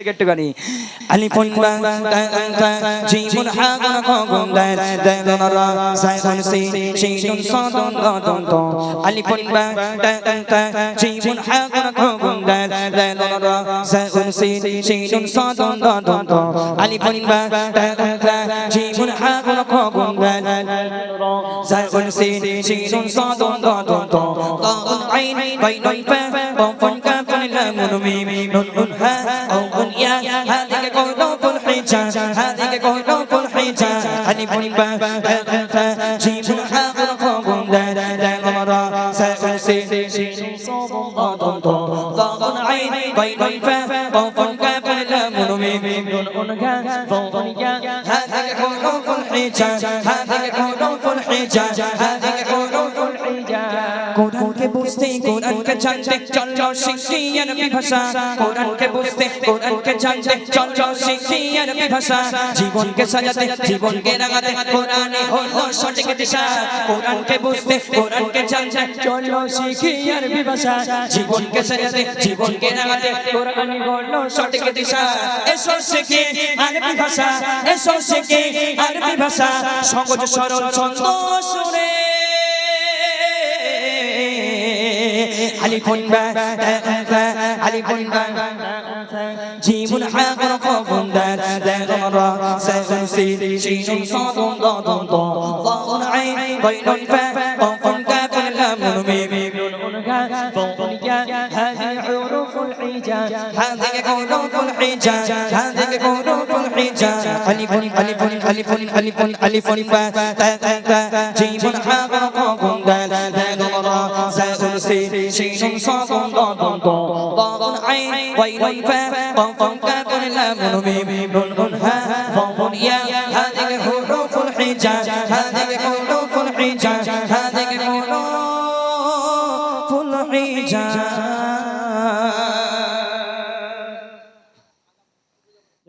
একটুখানি আলিফুন বা তা তা জিমুন হা গুন খ গুন দাল দাল রা সাইন সি শিনুন সাদুন দাদুন তো আলিফুন বা তা তা জিমুন হা গুন খ গুন দাল দাল রা সাইন সি শিনুন সাদুন দাদুন তো আলিফুন বা তা তা জিমুন হা গুন গুন দাল সাইন সি শিনুন সাদুন দাদুন তো عين غين فاء وفن كاف لام ميم نون ها او يا هذه قول فالحجة هذه قول فالحجة هني بن باء فاء جيم ها قوم دا دا مرا سا سي سي صوب ضاد ضاد عين غين فاء وفن كاف لام ميم نون ها او يا هذه قول فالحجة هذه قول فالحجة هذه قول কোরআনকে বুঝতে, কোরআনকে জানতে চলো শিখি আরবি ভাষা কোরআনকে বুঝতে, কোরআনকে জানতে চলো শিখি আরবি ভাষা জীবনকে সাজাতে, জীবনকে রাঙাতে, কোরআনই হলো সঠিক দিশা। কোরআনকে বুঝতে, কোরআনকে জানতে শিখি আরবি ভাষা জীবনকে সাজাতে, জীবনকে রাঙাতে, কোরআনই হলো সঠিক দিশা। এসো শিখি আরবি ভাষা এসো শিখি আরবি ভাষা সহজ, সরল, ছন্দ ألف باء ألف باء جيم حاء قاف دال دال را ساء سين شين صاد ضاد ضاء ضاء عين غين فاء قاف كاف لام ميم نون كاف فوق ياء هذه حروف الحجاج هذه حروف الحجاج هذه حروف রেজা আলিফুন আলিফুন আলিফুন আলিফুন আলিফুন বা তা তা তা জীবন আগা গঙ্গা দানরা সাকুন সে শিনুন সাকুন দন দন দন আই ওয়াইলুন ফা কম কম কাকুন লামুন মিম নুন হা ফমুন ইয়া হাদিহি হুরুফুল হিজা হাদিহি হুরুফুল